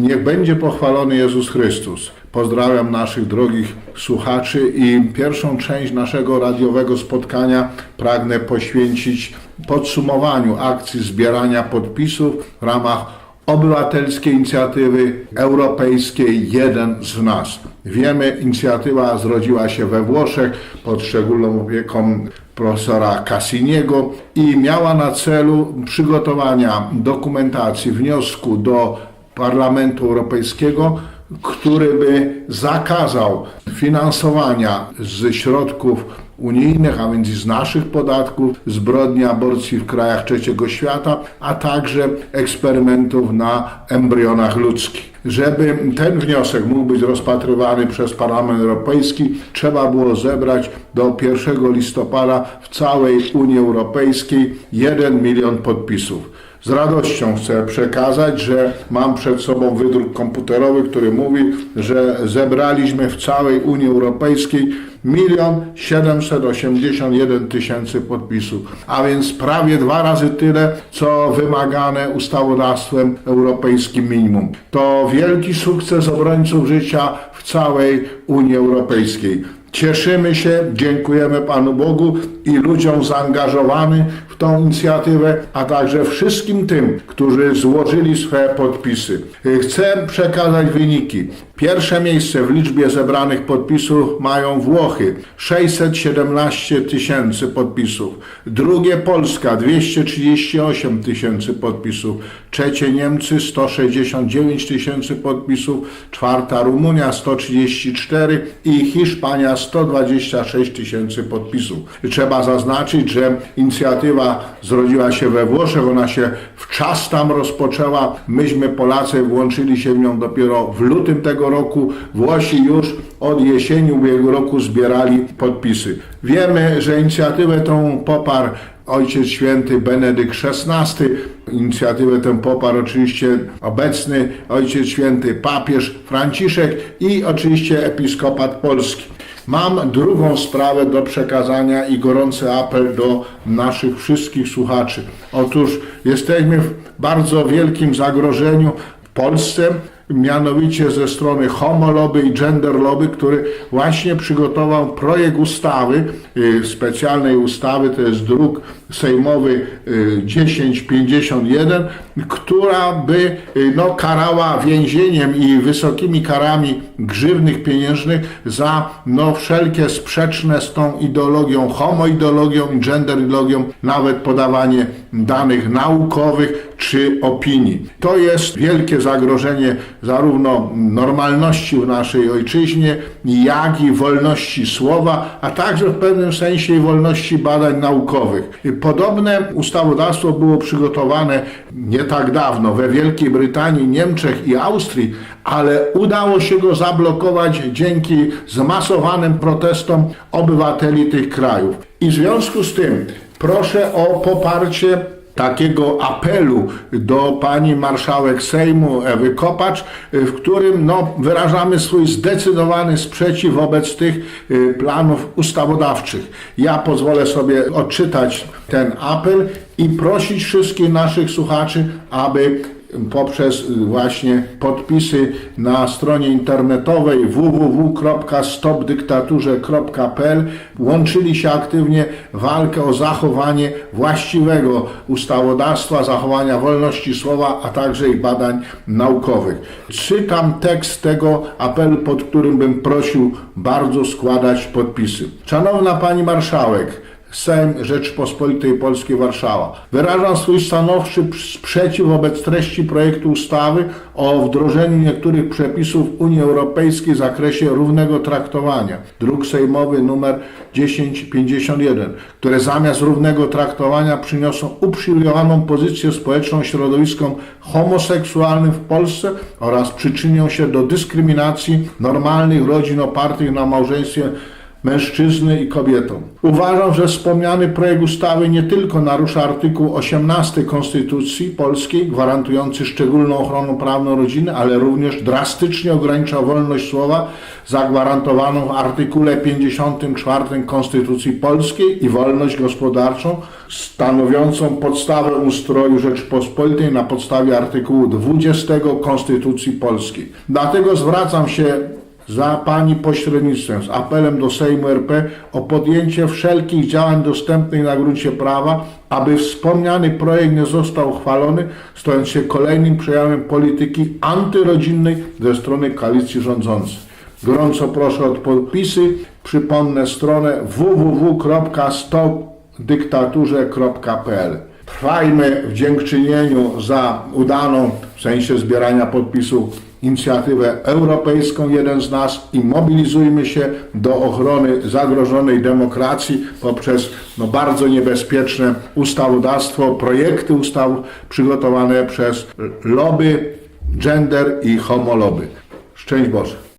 Niech będzie pochwalony Jezus Chrystus. Pozdrawiam naszych drogich słuchaczy i pierwszą część naszego radiowego spotkania pragnę poświęcić podsumowaniu akcji zbierania podpisów w ramach obywatelskiej inicjatywy europejskiej Jeden z nas. Wiemy, inicjatywa zrodziła się we Włoszech pod szczególną opieką profesora Cassiniego i miała na celu przygotowania dokumentacji wniosku do Parlamentu Europejskiego, który by zakazał finansowania ze środków unijnych, a więc i z naszych podatków, zbrodni aborcji w krajach trzeciego świata, a także eksperymentów na embrionach ludzkich. Żeby ten wniosek mógł być rozpatrywany przez Parlament Europejski, trzeba było zebrać do 1 listopada w całej Unii Europejskiej 1 milion podpisów. Z radością chcę przekazać, że mam przed sobą wydruk komputerowy, który mówi, że zebraliśmy w całej Unii Europejskiej milion 781 tysięcy podpisów, a więc prawie dwa razy tyle, co wymagane ustawodawstwem europejskim minimum. To wielki sukces obrońców życia w całej Unii Europejskiej. Cieszymy się, dziękujemy Panu Bogu i ludziom zaangażowanym tą inicjatywę, a także wszystkim tym, którzy złożyli swe podpisy. Chcę przekazać wyniki. Pierwsze miejsce w liczbie zebranych podpisów mają Włochy 617 tysięcy podpisów. Drugie Polska 238 tysięcy podpisów. Trzecie Niemcy 169 tysięcy podpisów. Czwarta Rumunia 134 i Hiszpania 126 tysięcy podpisów. Trzeba zaznaczyć, że inicjatywa zrodziła się we Włoszech, ona się wczas tam rozpoczęła. Myśmy Polacy włączyli się w nią dopiero w lutym tego roku. Włosi już od jesieni ubiegłego roku zbierali podpisy. Wiemy, że inicjatywę tą poparł Ojciec Święty Benedykt XVI. Inicjatywę tę poparł oczywiście obecny Ojciec Święty papież Franciszek i oczywiście episkopat polski. Mam drugą sprawę do przekazania i gorący apel do naszych wszystkich słuchaczy. Otóż jesteśmy w bardzo wielkim zagrożeniu w Polsce, mianowicie ze strony Homo Lobby i Gender Lobby, który właśnie przygotował projekt ustawy, y, specjalnej ustawy, to jest druk sejmowy y, 1051, która by y, no, karała więzieniem i wysokimi karami grzywnych pieniężnych za no, wszelkie sprzeczne z tą ideologią, homoideologią i genderideologią, nawet podawanie danych naukowych czy opinii. To jest wielkie zagrożenie zarówno normalności w naszej ojczyźnie, jak i wolności słowa, a także w pewnym sensie wolności badań naukowych. Podobne ustawodawstwo było przygotowane nie tak dawno we Wielkiej Brytanii, Niemczech i Austrii, ale udało się go zablokować dzięki zmasowanym protestom obywateli tych krajów. I w związku z tym proszę o poparcie takiego apelu do pani marszałek Sejmu Ewy Kopacz, w którym no, wyrażamy swój zdecydowany sprzeciw wobec tych y, planów ustawodawczych. Ja pozwolę sobie odczytać ten apel i prosić wszystkich naszych słuchaczy, aby poprzez właśnie podpisy na stronie internetowej www.stopdyktaturze.pl łączyli się aktywnie w walkę o zachowanie właściwego ustawodawstwa, zachowania wolności słowa, a także i badań naukowych. Czytam tekst tego apelu, pod którym bym prosił bardzo składać podpisy. Szanowna Pani Marszałek, Sejm Rzeczypospolitej Polskiej Warszawa. Wyrażam swój stanowczy sprzeciw wobec treści projektu ustawy o wdrożeniu niektórych przepisów Unii Europejskiej w zakresie równego traktowania. Druk sejmowy nr 1051, które zamiast równego traktowania przyniosą uprzywilejowaną pozycję społeczną środowiskom homoseksualnym w Polsce oraz przyczynią się do dyskryminacji normalnych rodzin opartych na małżeństwie mężczyzny i kobietom. Uważam, że wspomniany projekt ustawy nie tylko narusza artykuł 18 Konstytucji Polskiej, gwarantujący szczególną ochronę prawną rodziny, ale również drastycznie ogranicza wolność słowa zagwarantowaną w artykule 54 Konstytucji Polskiej i wolność gospodarczą stanowiącą podstawę ustroju Rzeczypospolitej na podstawie artykułu 20 Konstytucji Polskiej. Dlatego zwracam się za Pani pośrednictwem z apelem do Sejmu RP o podjęcie wszelkich działań dostępnych na gruncie prawa, aby wspomniany projekt nie został uchwalony, stając się kolejnym przejawem polityki antyrodzinnej ze strony koalicji rządzącej. Gorąco proszę o podpisy. Przypomnę stronę www.stopdyktaturze.pl Trwajmy w dziękczynieniu za udaną, w sensie zbierania podpisów, inicjatywę europejską, jeden z nas, i mobilizujmy się do ochrony zagrożonej demokracji poprzez no, bardzo niebezpieczne ustawodawstwo, projekty ustaw przygotowane przez lobby, gender i homoloby. Szczęść Boże.